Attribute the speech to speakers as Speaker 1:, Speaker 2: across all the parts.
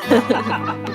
Speaker 1: 哈哈哈哈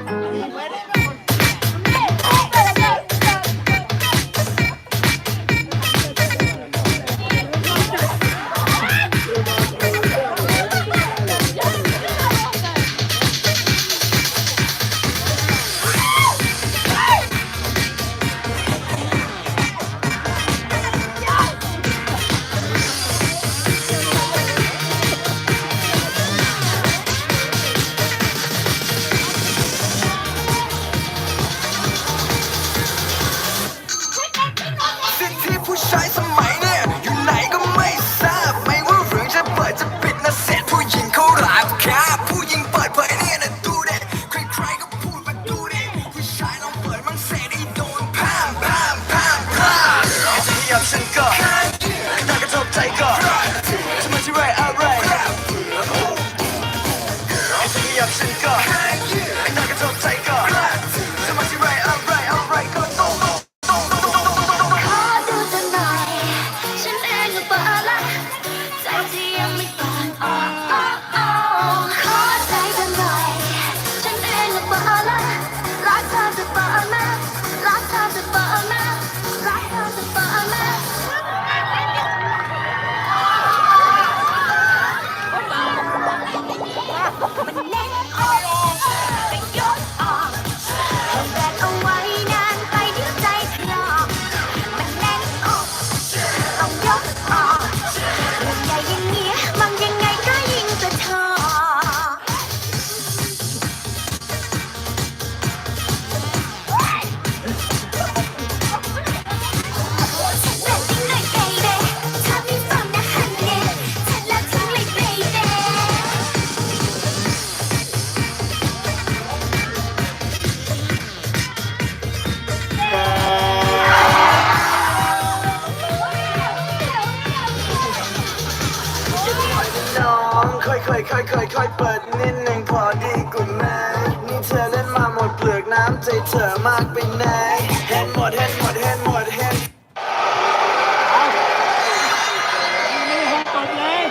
Speaker 1: ค่อยค่อยค่อยค่อยค่อยเปิดนิดหนึ่งพอดีกูแม่นี่เธอเล่นมาหมดเปลือกน้ำใจเธอมากไปไหนเห็นหมดเห็นหมดเห็นหมดเห็น
Speaker 2: ไม่ได้หกตบเล
Speaker 3: ย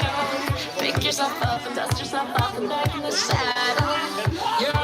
Speaker 3: shadow. Pick yourself up and dust yourself off and back in the saddle. You're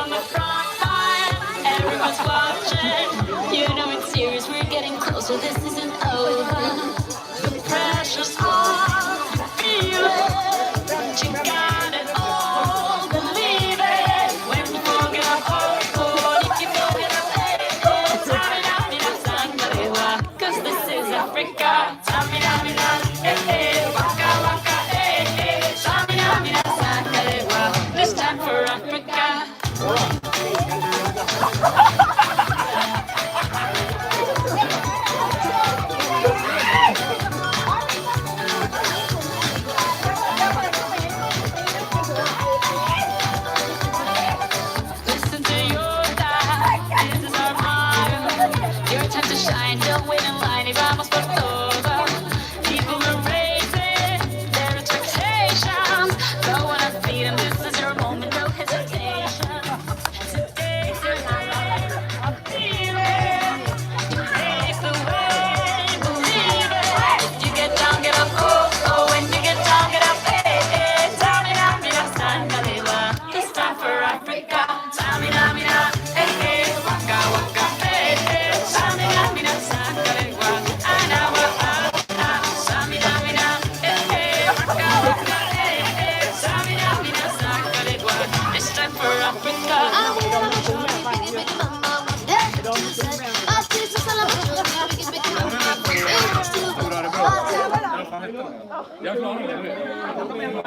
Speaker 3: ยังร้องเลยยังไม่ได้ลบ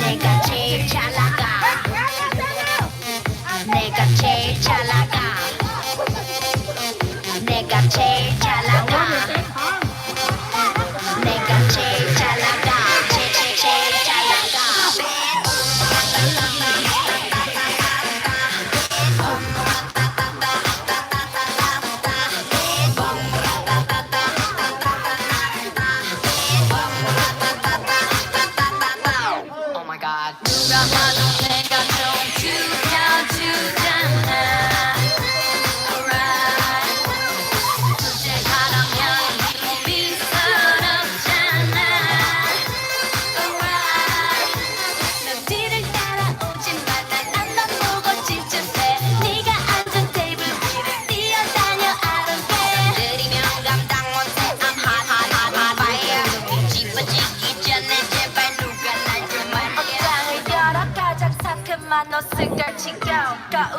Speaker 3: ในกระเชกฉัน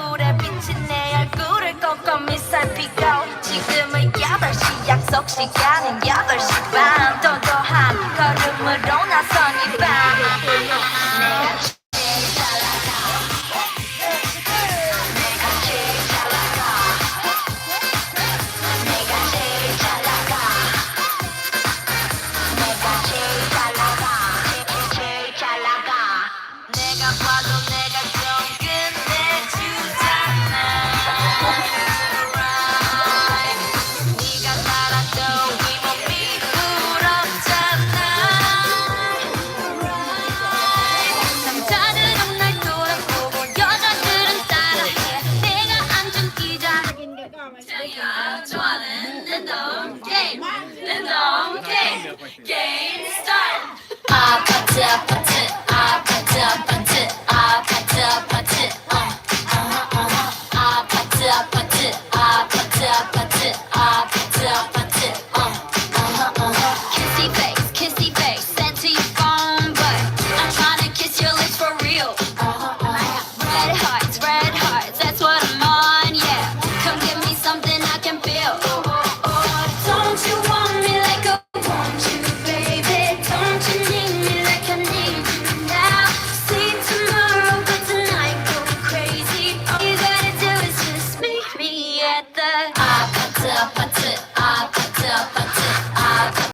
Speaker 3: 거울에 비친 내
Speaker 4: 얼굴을 꼼꼼히 살피고 지금은 8시 약속
Speaker 3: 시간은 8시 반. Game start!